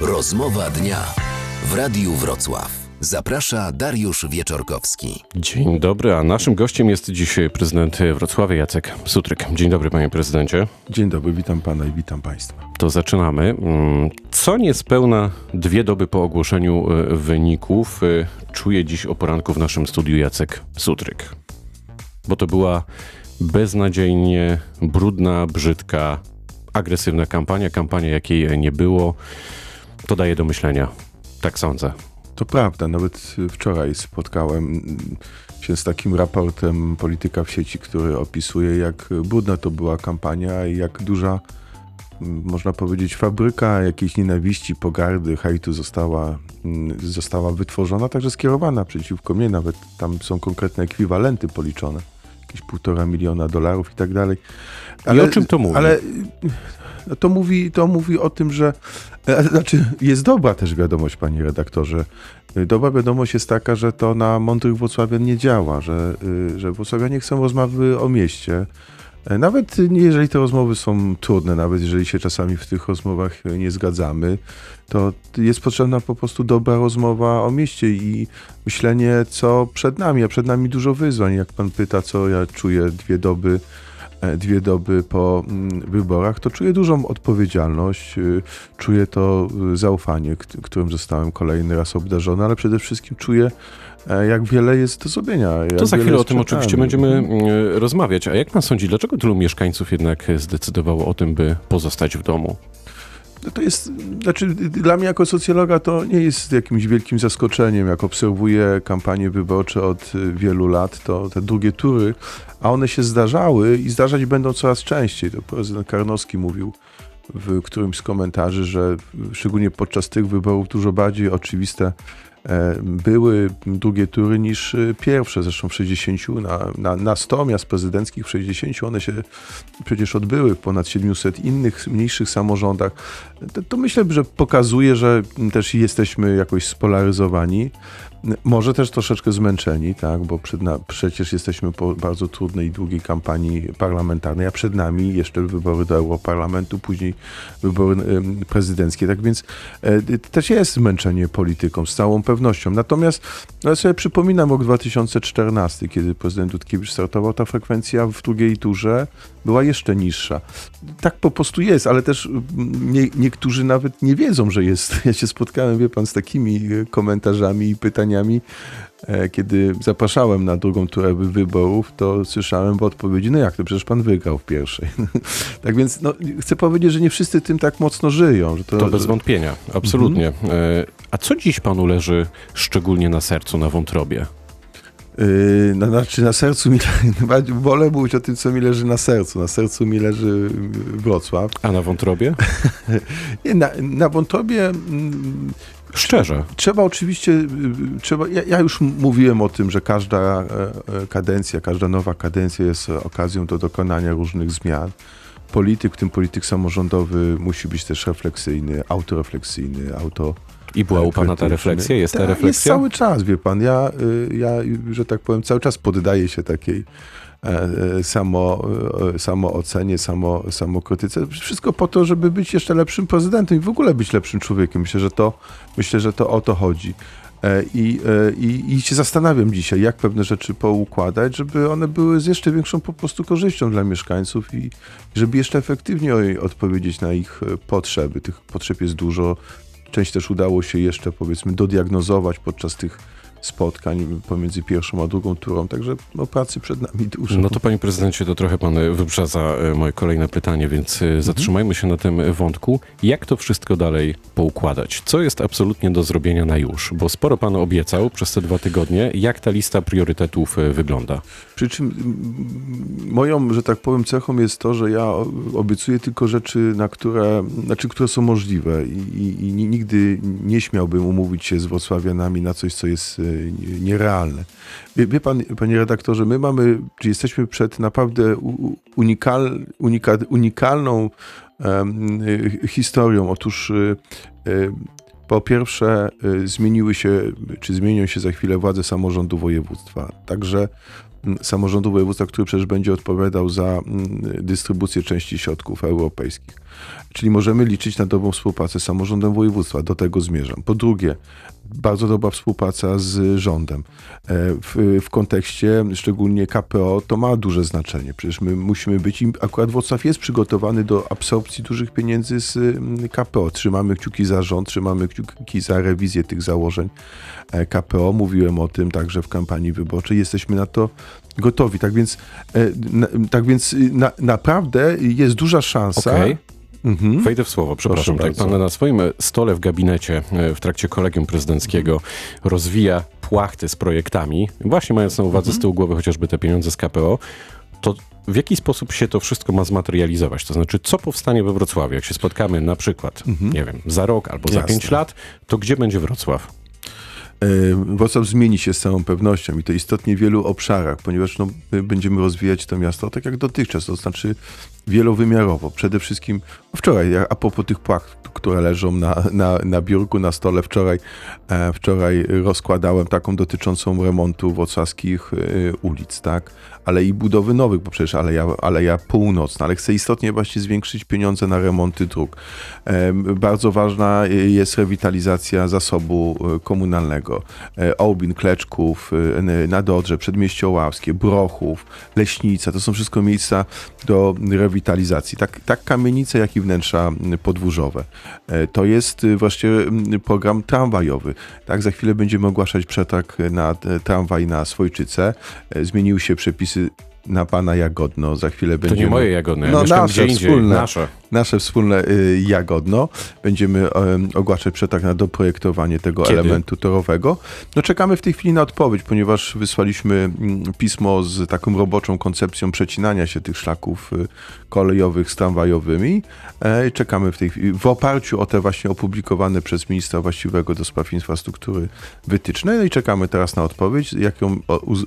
Rozmowa dnia w Radiu Wrocław. Zaprasza Dariusz Wieczorkowski. Dzień dobry, a naszym gościem jest dziś prezydent Wrocławia Jacek Sutryk. Dzień dobry panie prezydencie. Dzień dobry, witam pana i witam państwa. To zaczynamy. Mm, Co niespełna dwie doby po ogłoszeniu e, wyników e, czuje dziś o poranku w naszym studiu Jacek Sutryk? Bo to była beznadziejnie brudna, brzydka, agresywna kampania, kampania jakiej nie było. To daje do myślenia. Tak sądzę. To prawda, nawet wczoraj spotkałem się z takim raportem polityka w sieci, który opisuje, jak brudna to była kampania i jak duża, można powiedzieć, fabryka jakiejś nienawiści, pogardy, hejtu została, została wytworzona, także skierowana przeciwko mnie. Nawet tam są konkretne ekwiwalenty policzone. Jakieś półtora miliona dolarów i tak dalej. I o czym to mówi? Ale to mówi, to mówi o tym, że e, znaczy jest dobra też wiadomość, panie redaktorze. Y, Dobra wiadomość jest taka, że to na mądrych Włocławian nie działa, że, że Włocławianie chcą rozmowy o mieście. E, Nawet jeżeli te rozmowy są trudne, nawet jeżeli się czasami w tych rozmowach nie zgadzamy, to jest potrzebna po prostu dobra rozmowa o mieście i myślenie, co przed nami, a przed nami dużo wyzwań. Jak pan pyta, co ja czuję dwie doby e, dwie doby po mm, wyborach, to czuję dużą odpowiedzialność, y, czuję to y, zaufanie, kt- którym zostałem kolejny raz obdarzony, ale przede wszystkim czuję, e, jak wiele jest do zrobienia. To za chwilę o tym oczywiście będziemy mm, rozmawiać. A jak pan sądzi, dlaczego tylu mieszkańców jednak zdecydowało o tym, by pozostać w domu? To jest, znaczy dla mnie jako socjologa to nie jest jakimś wielkim zaskoczeniem, jak obserwuję kampanie wyborcze od y, wielu lat, to te drugie tury, a one się zdarzały i zdarzać będą coraz częściej. To prezydent Karnowski mówił w którymś z komentarzy, że szczególnie podczas tych wyborów dużo bardziej oczywiste były drugie tury niż e, pierwsze. Zresztą w 60 na, na, na 100 miast prezydenckich, w 60 one się przecież odbyły w ponad 700 innych mniejszych samorządach. To, to myślę, że pokazuje, że też jesteśmy jakoś spolaryzowani. Może też troszeczkę zmęczeni, tak, bo przed na, przecież jesteśmy po bardzo trudnej i długiej kampanii parlamentarnej, a przed nami jeszcze wybory do Europarlamentu, później wybory prezydenckie. Tak więc e, też jest zmęczenie polityką, z całą pewnością. Natomiast no, ja sobie przypominam rok 2014, kiedy prezydent Dudkiewicz startował, ta frekwencja w drugiej turze była jeszcze niższa. Tak po prostu jest, ale też nie, niektórzy nawet nie wiedzą, że jest. Ja się spotkałem, wie pan, z takimi e, komentarzami i pytaniami, kiedy zapraszałem na drugą turę wy- wyborów, to słyszałem w odpowiedzi, no jak to, przecież pan wygrał w pierwszej. tak więc no, chcę powiedzieć, że nie wszyscy tym tak mocno żyją. Że to, To bez wątpienia, absolutnie. E, A co dziś panu leży szczególnie na sercu, na wątrobie? Yy, na, znaczy na sercu mi, wolę mówić o tym, co mi leży na sercu. Na sercu mi leży Wrocław. A na wątrobie? Nie, na, na wątrobie mm, Szczerze. Trzeba oczywiście, y, trzeba, ja, ja już mówiłem o tym, że każda e, e, kadencja, każda nowa kadencja jest okazją do dokonania różnych zmian. Polityk, w tym polityk samorządowy, musi być też refleksyjny, autorefleksyjny, auto. I była u pana ta refleksja? Jest ta Jest refleksja? cały czas, wie pan. Ja, y, ja, że tak powiem, cały czas poddaję się takiej samo, e, samoocenie, samo, samokrytyce. Wszystko po to, żeby być jeszcze lepszym prezydentem i w ogóle być lepszym człowiekiem. Myślę, że to, myślę, że to o to chodzi. E, I, e, i, I się zastanawiam dzisiaj, jak pewne rzeczy poukładać, żeby one były z jeszcze większą po prostu korzyścią dla mieszkańców i żeby jeszcze efektywniej odpowiedzieć na ich e, potrzeby. Tych potrzeb jest dużo. Część też udało się jeszcze, powiedzmy, dodiagnozować podczas tych spotkań pomiędzy pierwszą a drugą turą, także no, pracy przed nami dużo. No to panie prezydencie, to trochę pan e, wyprzedza e, moje kolejne pytanie, więc e, zatrzymajmy się na tym wątku. Jak to wszystko dalej poukładać? Co jest absolutnie do zrobienia na już? Bo sporo pan obiecał przez te dwa tygodnie. Jak ta lista priorytetów e, wygląda? Przy czym moją, że tak powiem, cechą jest to, że ja obiecuję tylko rzeczy, na które, znaczy, które są możliwe i, i, i ni- nigdy nie śmiałbym umówić się z wrocławianami na coś, co jest e, nie- nierealne. Wie, wie pan, panie redaktorze, my mamy, czy jesteśmy przed naprawdę unikal, unika, unikalną y, historią. Otóż y, po pierwsze zmieniły się, czy zmienią się za chwilę władze samorządu województwa. Także samorządu województwa, który przecież będzie odpowiadał za dystrybucję części środków europejskich. Czyli możemy liczyć na dobrą współpracę z samorządem województwa. Do tego zmierzam. Po drugie, bardzo dobra współpraca z rządem. E, W, w kontekście szczególnie KPO to ma duże znaczenie. Przecież my musimy być, akurat Wrocław jest przygotowany do absorpcji dużych pieniędzy z mm, KPO. Trzymamy kciuki za rząd, trzymamy kciuki za rewizję tych założeń e, KPO. Mówiłem o tym także w kampanii wyborczej. Jesteśmy na to gotowi. Tak więc, e, tak więc y, na, naprawdę jest duża szansa. Okej. Mhm. Wejdę w słowo, przepraszam. Proszę Tak bardzo. pan na swoim stole w gabinecie e, w trakcie kolegium prezydenckiego rozwija płachty z projektami, właśnie mając na uwadze z tyłu głowy chociażby te pieniądze z KPO, to w jaki sposób się to wszystko ma zmaterializować? To znaczy, co powstanie we Wrocławiu? Jak się spotkamy na przykład, nie wiem, za rok albo za Jasne. pięć lat, to gdzie będzie Wrocław? E, Wrocław zmieni się z całą pewnością i to istotnie w wielu obszarach, ponieważ no, my będziemy rozwijać to miasto tak jak dotychczas, to znaczy wielowymiarowo. Przede wszystkim wczoraj, a propos tych płach, które leżą na, na, na biurku, na stole, wczoraj, e, wczoraj rozkładałem taką dotyczącą remontu wrocławskich e, ulic, tak? Ale i budowy nowych, bo przecież Aleja, Aleja Północna, ale chcę istotnie właśnie zwiększyć pieniądze na remonty dróg. E, Bardzo ważna jest rewitalizacja zasobu e, komunalnego. E, Ołbin, Kleczków, e, Nadodrze, Przedmieście Oławskie, Brochów, Leśnica, to są wszystko miejsca do rewitalizacji. Tak, tak kamienice, jak i wnętrza podwórzowe. E, To jest e, właśnie program tramwajowy. Tak, za chwilę będziemy ogłaszać przetarg na e, tramwaj na Swojczyce. E, Zmieniły się przepisy na pana Jagodno. Za chwilę To będziemy... nie moje jagody, ja No, nasze, indziej, wspólne. nasze. Nasze wspólne y, Jagodno. Będziemy em, ogłaszać przetarg na doprojektowanie tego Kiedy? elementu torowego. No czekamy w tej chwili na odpowiedź, ponieważ wysłaliśmy mm, pismo z taką roboczą koncepcją przecinania się tych szlaków y, kolejowych z tramwajowymi. E, czekamy w tej chwili, w oparciu o te właśnie opublikowane przez ministra właściwego do spraw infrastruktury wytyczne. No i czekamy teraz na odpowiedź, jak ją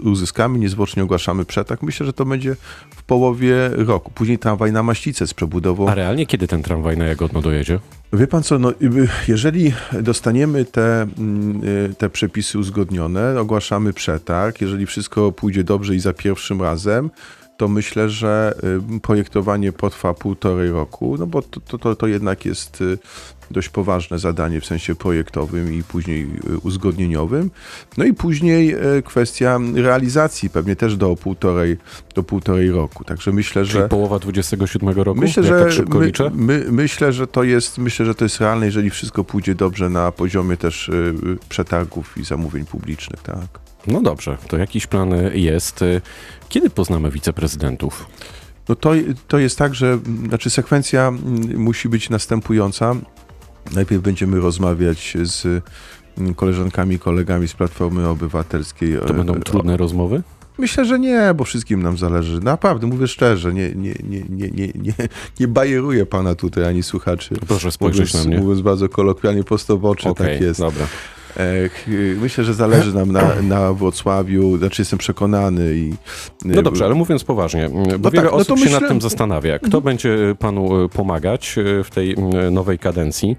uzyskamy. Niezwłocznie ogłaszamy przetarg. Myślę, że to będzie w połowie roku. Później tramwaj na Maścice z przebudową A realnie kiedy ten tramwaj na Jagodno dojedzie? Wie pan co, no, y, jeżeli dostaniemy te, mm, y, te przepisy uzgodnione, ogłaszamy przetarg, jeżeli wszystko pójdzie dobrze i za pierwszym razem, to myślę, że y, projektowanie potrwa półtorej roku, no bo to, to, to, to jednak jest y, dość poważne zadanie w sensie projektowym i później y, uzgodnieniowym. No i później y, kwestia realizacji, pewnie też do półtorej, do półtorej roku. Także myślę, Czyli że... połowa 27 roku? Myślę, że tak szybko my, liczę? My, myślę, że to jest, myślę, że to jest realne, jeżeli wszystko pójdzie dobrze na poziomie też y, przetargów i zamówień publicznych, tak. No dobrze, to jakiś plan jest. Kiedy poznamy wiceprezydentów? No to, to jest tak, że znaczy sekwencja musi być następująca. Najpierw będziemy rozmawiać z mm, koleżankami, kolegami z Platformy Obywatelskiej. To e, będą o- trudne rozmowy? Myślę, że nie, bo wszystkim nam zależy. Naprawdę, mówię szczerze, nie, nie, nie, nie, nie, nie, nie bajeruję pana tutaj ani słuchaczy. Proszę spojrzeć mówiąc, na mnie. Mówiąc bardzo kolokwialnie, prosto w oczy, Okej, tak jest. dobra. E, myślę, że zależy nam na, na Wrocławiu, znaczy jestem przekonany i... No dobrze, ale mówiąc poważnie, bo No wiele tak, no osób to się myślę- nad tym zastanawia. Kto będzie panu e, pomagać e, w tej nowej kadencji?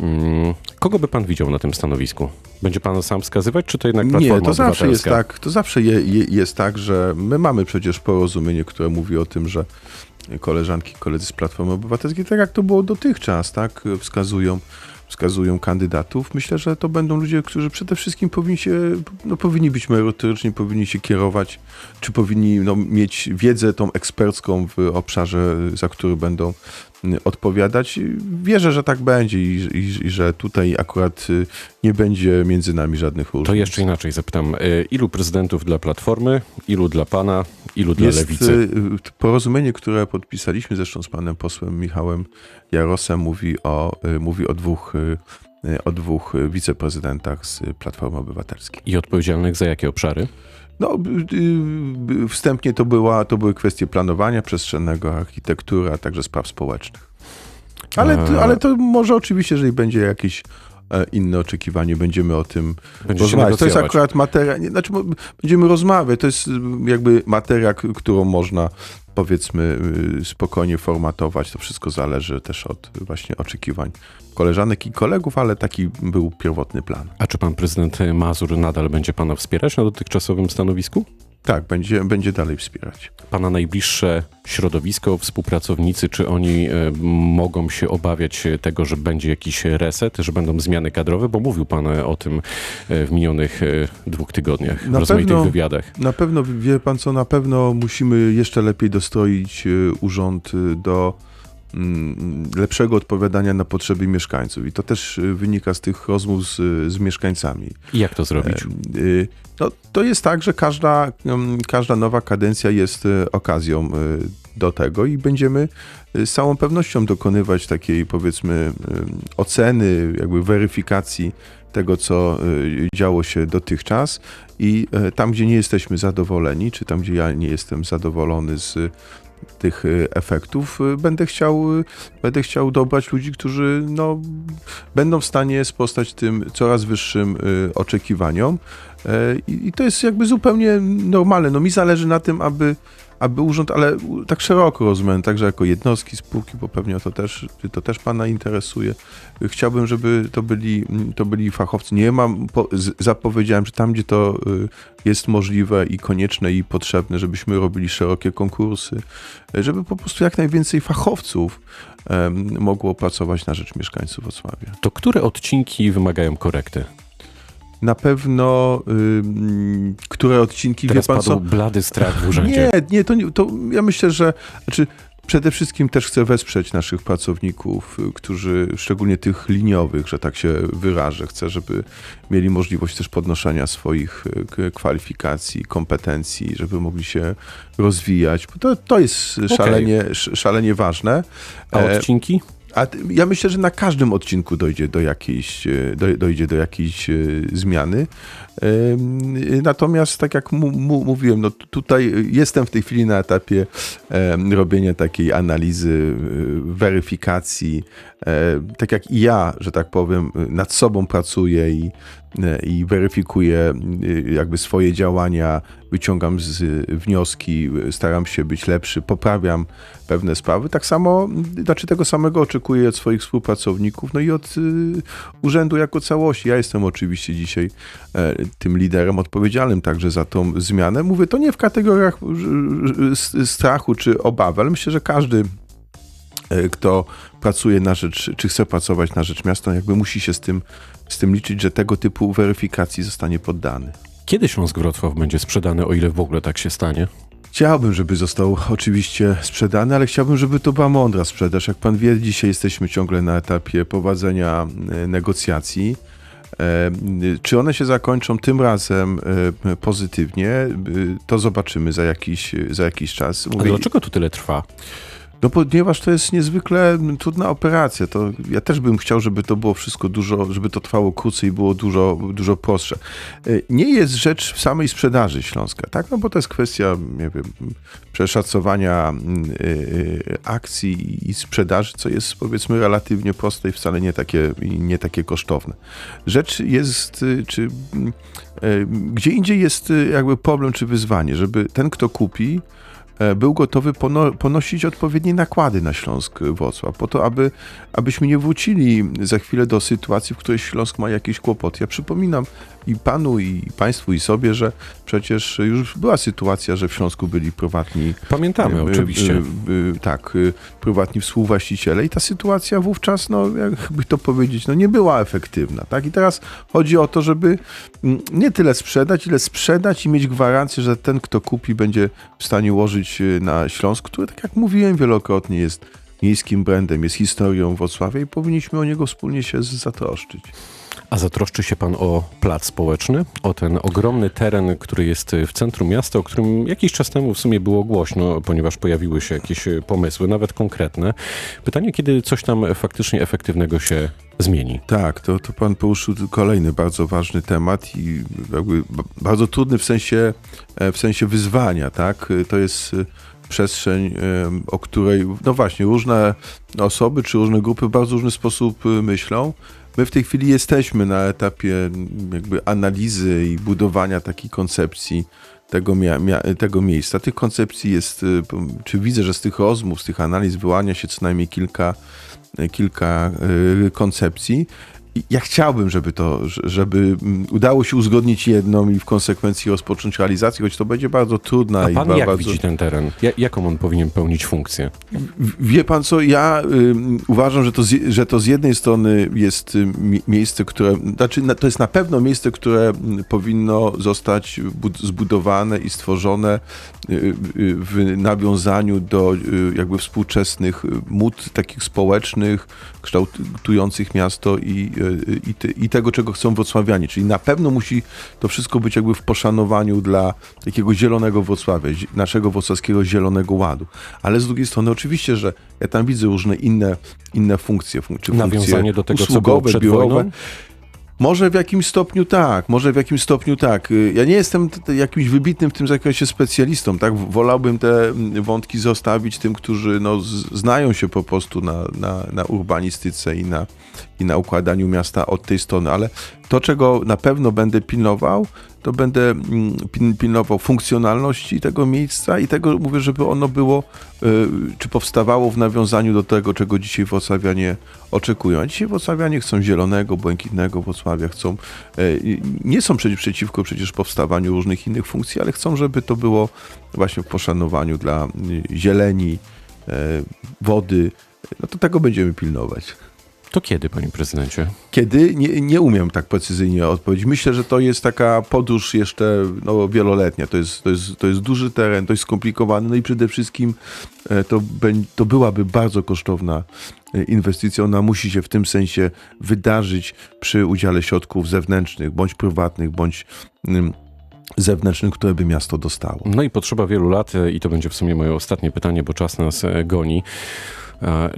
Mm, Kogo by pan widział na tym stanowisku? Będzie pan sam wskazywać, czy to jednak Platforma Nie, to zawsze jest tak, to zawsze je, je, jest tak, że my mamy przecież porozumienie, które mówi o tym, że koleżanki, koledzy z Platformy Obywatelskiej, tak jak to było dotychczas, tak, wskazują wskazują kandydatów. Myślę, że to będą ludzie, którzy przede wszystkim powinni się, no, powinni być merytoryczni, powinni się kierować, czy powinni no, mieć wiedzę tą ekspercką w obszarze, za który będą odpowiadać. Wierzę, że tak będzie i, i, i że tutaj akurat y, nie będzie między nami żadnych różnic. To jeszcze inaczej zapytam. e, Ilu prezydentów dla Platformy, ilu dla pana, ilu dla Jest Lewicy? y, porozumienie, które podpisaliśmy zresztą z panem posłem Michałem Jarosem, mówi o, y, mówi o dwóch, o dwóch wiceprezydentach z Platformy Obywatelskiej. I odpowiedzialnych za jakie obszary? No, y, y, wstępnie to, była, to były kwestie planowania przestrzennego, architektury, a także spraw społecznych. Ale, A- ale to może oczywiście, jeżeli będzie jakieś e, inne oczekiwanie, będziemy o tym Będziecie rozmawiać. To jest akurat materia, nie, znaczy będziemy rozmawiać, to jest y, jakby materia, którą można powiedzmy y, spokojnie formatować. To wszystko zależy też od właśnie oczekiwań koleżanek i kolegów, ale taki był pierwotny plan. A czy pan prezydent Mazur nadal będzie pana wspierać na dotychczasowym stanowisku? Tak, będzie, będzie dalej wspierać. Pana najbliższe środowisko, współpracownicy, czy oni e, mogą się obawiać tego, że będzie jakiś reset, że będą zmiany kadrowe? Bo mówił pan e, o tym e, w minionych dwóch tygodniach w Na rozmaitych pewno- wywiadach. Na pewno, wie pan co, na pewno musimy jeszcze lepiej dostroić y, urząd y, do lepszego odpowiadania na potrzeby mieszkańców. I to też y, wynika z tych rozmów z, z mieszkańcami. I jak to zrobić? Y, No, to jest tak, że każda, mm, każda nowa kadencja jest y, okazją do tego i będziemy z całą pewnością dokonywać takiej powiedzmy oceny, jakby weryfikacji tego, co działo się dotychczas i y, tam, gdzie nie jesteśmy zadowoleni, czy tam, gdzie ja nie jestem zadowolony z tych y, efektów, y, będę chciał, y, będę chciał dobrać ludzi, którzy no, będą w stanie sprostać tym coraz wyższym oczekiwaniom. E, I, I to jest jakby zupełnie normalne. No mi zależy na tym, aby, aby urząd, ale tak szeroko rozumiałem, także jako jednostki, spółki, bo pewnie to też, to też Pana interesuje. Chciałbym, żeby to byli, to byli fachowcy. Nie mam, po, zapowiedziałem, że tam, gdzie to y, jest możliwe i konieczne i potrzebne, żebyśmy robili szerokie konkursy, żeby po prostu jak najwięcej fachowców mogło pracować na rzecz mieszkańców Wrocławia. To które odcinki wymagają korekty? Na pewno, ym, które odcinki, Teraz wie pan co? blady strach w urzędzie. Nie, nie, to, nie, to ja myślę, że znaczy, przede wszystkim też chcę wesprzeć naszych pracowników, y, którzy, szczególnie tych liniowych, że tak się wyrażę, chcę, żeby mieli możliwość też podnoszenia swoich y, kwalifikacji, kompetencji, żeby mogli się rozwijać, bo to, to jest szalenie, sz- szalenie ważne. A E, odcinki? A ja myślę, że na każdym odcinku dojdzie do jakiejś, e, do, dojdzie do jakiejś e, zmiany. E, Natomiast, tak jak mówiłem, no tutaj jestem w tej chwili na etapie robienia takiej analizy, weryfikacji. Tak jak i ja, że tak powiem, nad sobą pracuję i, i weryfikuję e, jakby swoje działania, wyciągam z wnioski, staram się być lepszy, poprawiam pewne sprawy. Tak samo, znaczy tego samego oczekuję od swoich współpracowników, no i od y, urzędu jako całości. Ja jestem oczywiście dzisiaj e, tym liderem odpowiedzialnym także za tą zmianę. Mówię to nie w kategoriach strachu czy obawy, ale myślę, że każdy e, kto pracuje na rzecz, czy chce pracować na rzecz miasta, jakby musi się z tym, z tym liczyć, że tego typu weryfikacji zostanie poddany. Kiedy Śląsk-Wrocław będzie sprzedany, o ile w ogóle tak się stanie? Chciałbym, żeby został oczywiście sprzedany, ale chciałbym, żeby to była mądra sprzedaż. Jak pan wie, dzisiaj jesteśmy ciągle na etapie prowadzenia e, negocjacji. E, Czy one się zakończą tym razem e, pozytywnie, e, to zobaczymy za jakiś, za jakiś czas. A Mówię, dlaczego to tyle trwa? No ponieważ to jest niezwykle trudna operacja, to ja też bym chciał, żeby to było wszystko dużo, żeby to trwało krócej i było dużo, dużo prostsze. Y, Nie jest rzecz w samej sprzedaży Śląska, tak? No bo to jest kwestia, nie wiem, przeszacowania y, y, akcji i sprzedaży, co jest powiedzmy relatywnie proste i wcale nie takie, nie takie kosztowne. Rzecz jest, y, czy mm, gdzie indziej jest y, jakby problem czy wyzwanie, żeby ten, kto kupi, e, był gotowy pono ponosić odpowiednie nakłady na Śląsk e, Wrocław, po to, aby, abyśmy nie wrócili za chwilę do sytuacji, w której Śląsk ma jakieś kłopoty. Ja przypominam i panu, i państwu, i sobie, że przecież już była sytuacja, że w Śląsku byli prywatni Pamiętamy, y, oczywiście. y, y, tak, prywatni współwłaściciele i ta sytuacja wówczas, no jakby to powiedzieć, no nie była efektywna, tak? I teraz chodzi o to, żeby mm, nie tyle sprzedać, ile sprzedać i mieć gwarancję, że ten, kto kupi, będzie w stanie łożyć y, na Śląsk, który, tak jak mówiłem wielokrotnie, jest miejskim brandem, jest historią Wrocławia i powinniśmy o niego wspólnie się zatroszczyć. A zatroszczy się pan o plac społeczny, o ten ogromny teren, który jest w centrum miasta, o którym jakiś czas temu w sumie było głośno, ponieważ pojawiły się jakieś e, pomysły, nawet konkretne. Pytanie, kiedy coś tam faktycznie efektywnego się zmieni. Tak, to, to pan poruszył kolejny bardzo ważny temat i bardzo trudny w sensie, e, w sensie wyzwania, tak? To jest e, przestrzeń, e, o której, no właśnie, różne osoby czy różne grupy w bardzo różny sposób e, myślą. My w tej chwili jesteśmy na etapie jakby analizy i budowania takiej koncepcji tego, tego miejsca. Tych koncepcji jest, p- czy widzę, że z tych rozmów, z tych analiz wyłania się co najmniej kilka, e, kilka e, koncepcji. Ja chciałbym, żeby to, że- żeby mm, udało się uzgodnić jedną i w konsekwencji rozpocząć realizację, choć to będzie bardzo trudna A i pan ba- jak bardzo... widzi ten teren? Ja, jaką on powinien pełnić funkcję? Wie pan co, ja ym, uważam, że to, z, że to z jednej strony jest miejsce, które, znaczy na- to jest na pewno miejsce, które powinno zostać bud- zbudowane i stworzone y, y, w nawiązaniu do y, jakby współczesnych y, mód takich społecznych, kształtujących miasto i, y, i, te, i tego, czego chcą wrocławianie. Czyli na pewno musi to wszystko być jakby w poszanowaniu dla takiego zielonego Wrocławia, naszego wrocławskiego zielonego ładu. Ale z drugiej strony oczywiście, że ja tam widzę różne inne, inne funkcje, fun- czy funkcje Nawiązanie do tego, co było usługowe, biurowe. wojną? Może w jakimś stopniu tak, może w jakimś stopniu tak. Y, Ja nie jestem jakimś wybitnym w tym zakresie specjalistą, tak? Wolałbym te mm, wątki zostawić tym, którzy no, znają się po prostu na, na, na urbanistyce i na, i na układaniu miasta od tej strony, ale to, czego na pewno będę pilnował, to będę mm, pil- pilnował funkcjonalności tego miejsca i tego, mówię, żeby ono było, y, czy powstawało w nawiązaniu do tego, czego dzisiaj wrocławianie oczekują. A dzisiaj wrocławianie chcą zielonego, błękitnego Wrocławia, chcą, e, nie są przecież przeciwko przecież powstawaniu różnych innych funkcji, ale chcą, żeby to było właśnie w poszanowaniu dla zieleni, e, wody. No to tego będziemy pilnować. To kiedy, panie prezydencie? Kiedy? Nie, nie umiem tak precyzyjnie odpowiedzieć. Myślę, że to jest taka podróż jeszcze no, wieloletnia. To jest, to, jest, to jest duży teren, to jest skomplikowany, no i przede wszystkim e, to, to byłaby bardzo kosztowna e, inwestycja. Ona musi się w tym sensie wydarzyć przy udziale środków zewnętrznych, bądź prywatnych, bądź mm, zewnętrznych, które by miasto dostało. No i potrzeba wielu lat e, i to będzie w sumie moje ostatnie pytanie, bo czas nas goni.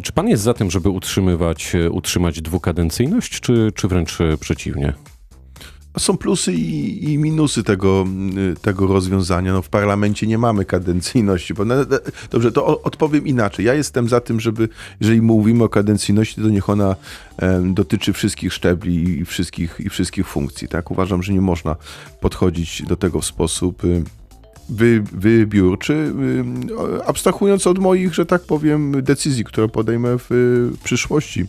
Czy pan jest za tym, żeby utrzymywać, e, utrzymać dwukadencyjność, czy, czy wręcz e, przeciwnie? Są plusy i, i minusy tego, y, tego rozwiązania. No, w parlamencie nie mamy kadencyjności. Bo, no, no, dobrze, to odpowiem inaczej. Ja jestem za tym, żeby, jeżeli mówimy o kadencyjności, to niech ona dotyczy wszystkich szczebli i wszystkich, i wszystkich funkcji. Tak? Uważam, że nie można podchodzić do tego w sposób y, wy, wybiórczy, y, abstrahując od moich, że tak powiem, decyzji, które podejmę w y, przyszłości.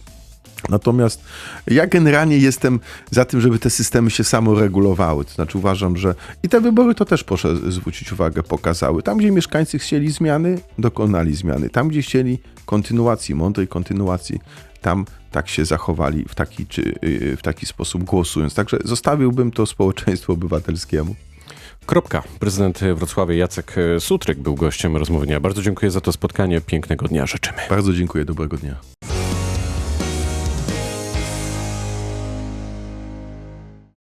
Natomiast ja generalnie jestem za tym, żeby te systemy się samoregulowały. To znaczy uważam, że i te wybory to też proszę zwrócić uwagę, pokazały. Tam, gdzie mieszkańcy chcieli zmiany, dokonali zmiany. Tam, gdzie chcieli kontynuacji, mądrej kontynuacji, tam tak się zachowali w taki, czy, yy, w taki sposób głosując. Także zostawiłbym to społeczeństwu obywatelskiemu. Kropka. Prezydent Wrocławia Jacek e, Sutryk był gościem rozmowy. Bardzo dziękuję za to spotkanie. Pięknego dnia życzymy. Bardzo dziękuję, dobrego dnia.